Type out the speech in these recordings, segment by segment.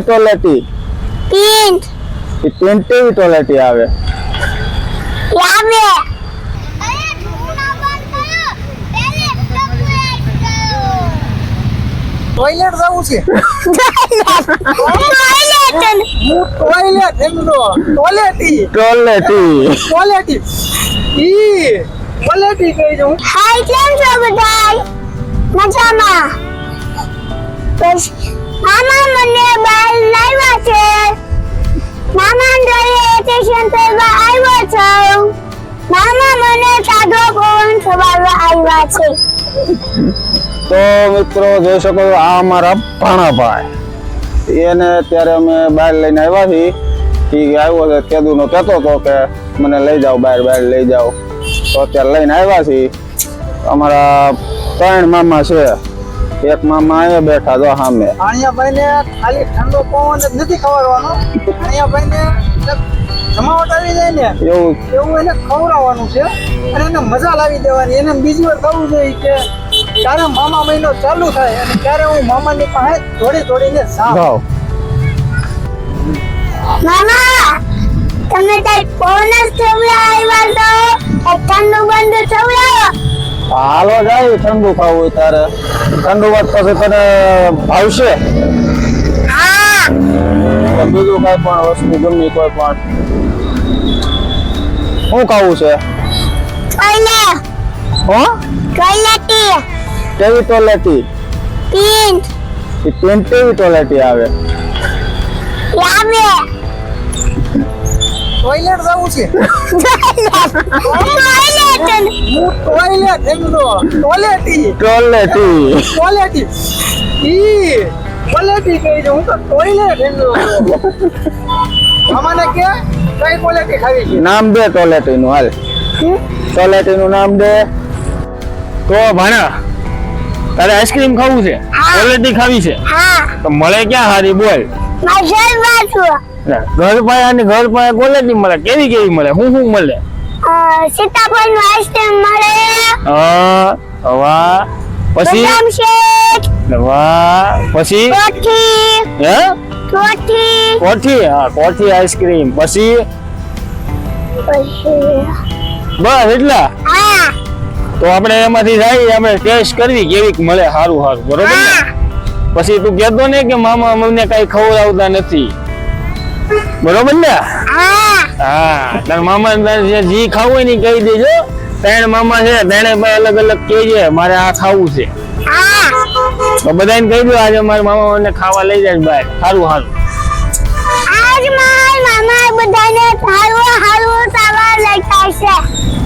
ટોલેટી એ ટોલેટી આવે? બંધ ટોયલેટ જવું છે? ટોયલેટ ટોયલેટ ટોયલેટી ટોલેટી ટોયલેટી ઈ. ટોયલેટી કહી દઉં. હાય કેમ છો બધાય? મજામાં? બસ. મામા મને બહાર લાવ્યા છે. મામા ઘરે સ્ટેશન પર આવ્યો છું. મામા મને સાધો પવન સવારવા આવ્યા છે. તો મિત્રો જોઈ શકો આ અમારા ભાણાભાઈ. એને અત્યારે અમે બહાર લઈને આવ્યા છીએ. કે આવ્યો છે, કેદુનો કહેતો હતો કે મને લઈ જાઓ, બહાર બહાર લઈ જાઓ. તો અત્યારે લઈને આવ્યા છીએ. અમારા ત્રણ મામા છે. એક મામા અહીંયા બેઠા તો સામે. ભાઈ ને ખાલી ઠંડો પવન જ નથી ખવડાવવાનો. ભાઈ ને જમાવટ આવી જાય ને એવું. એવું એને ખવડાવવાનું છે. અને એને મજા લાવી દેવાની. એને બીજી વાર થવું જોઈએ કે ક્યારે મામા મહિનો ચાલુ થાય અને ત્યારે હું મામાની પાસે દોડી દોડીને જાઉં. જાઓ. મામા તમે કઈ પવન જ ખવડાવ્યા ખવડાવો હાલો જાય ઠંડુ ખાવું હોય તારે ઠંડુ વાત પછી તને ભાવશે? બીજું કઈ પણ વસ્તુ ગમે કોઈ પણ. શું ખાવું છે? કેવી ટોલેટી પિન્ટ એ કેવી ટોલેટી આવે? લાવે ટોયલેટ જવું છે? હું ટોયલેટ ટોયલેટી ટોલેટી ટોયલેટી ઈ ટોયલેટી કહી હું તો ટોયલેટ એમનો. મામાને કે કઈ ટોયલેટી ખાવી છે? નામ દે ટોયલેટી નું હાલ. ટોયલેટી નું નામ દે. તો ભાણા તારે આઈસ્ક્રીમ ખાવું છે. ક્વોલિટી ખાવી છે? હા. તો મળે ક્યાં હારી બોલ. ઘર પાસે અને ઘર પાસે ક્વોલિટી મળે કેવી કેવી મળે શું શું મળે? સીતાફળનું આઈસ્ક્રીમ મળે. હા વાહ પછી? બદામ શેક. વાહ પછી? કોઠી. હે? કોઠી. કોઠી? હા કોઠી આઈસ્ક્રીમ પછી? પછી? બસ એટલા? હા. તો આપણે એમાંથી જાય આપણે ટેસ્ટ કરવી કેવી મળે સારું સારું બરોબર પછી તું કહેતો ને કે મામા અમને કઈ ખવડાવતા નથી. બરોબર ને? હા. તાર મામા જે ખાવું હોય ને કહી દેજો. ત્રણ મામા છે ત્રણે ભાઈ અલગ અલગ કહેજે મારે આ ખાવું છે. તો બધાને કહી દો આજે મારા મામા મને ખાવા લઈ જાય બહાર. સારું સારું આજ માર મામા બધાને હારું હારું સાવા લઈ છે.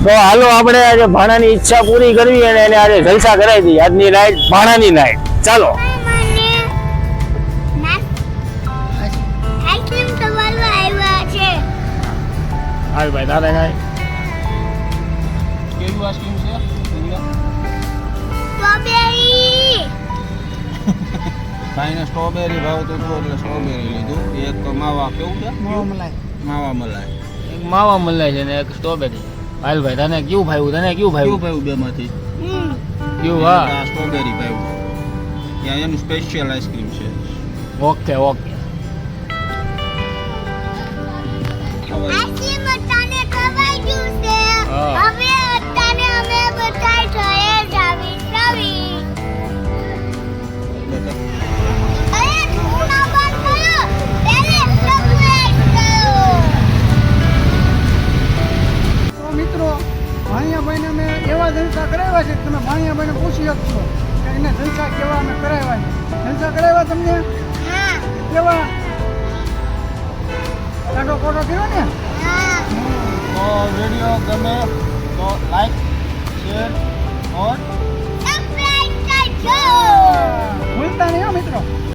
તો હાલો આપણે આજે ભાણાની ઈચ્છા પૂરી કરવી અને એને આજે જલસા કરાવી દઈએ. આજની નાઈટ ભાણાની નાઈટ ચાલો. હાલ ભાઈ તારે કાંઈ કેવું આઈસ્ક્રીમ છે? સ્ટ્રોબેરી ભાઈને સ્ટ્રોબેરી ભાવતું હતું એટલે સ્ટ્રોબેરી લીધું. એક તો માવા કેવું છે? માવા મલાઈ. એક માવા મલાઈ છે ને એક સ્ટ્રોબેરી હાલ ભાઈ તને કેવું ભાવ્યું? તને કેવું કેવું ભાવ્યું ભાવ્યું બેમાંથી? કેવું હા. આ સ્ટ્રોબેરી ભાવ્યું. ત્યાં એનું સ્પેશિયલ આઈસ્ક્રીમ છે. Okay okay. કરાવ્યા છે તમે ભાણિયાભાઈને પૂછી શકશો કે એને જલસા કેવા અમે કરાવ્યા છે. જલસા કરાવ્યા તમને? કેવા? કાઢો ફોટો કર્યો ને? તો વીડિયો ગમે તો લાઈક શેર ઓર ભૂલતા નહીં હો મિત્રો.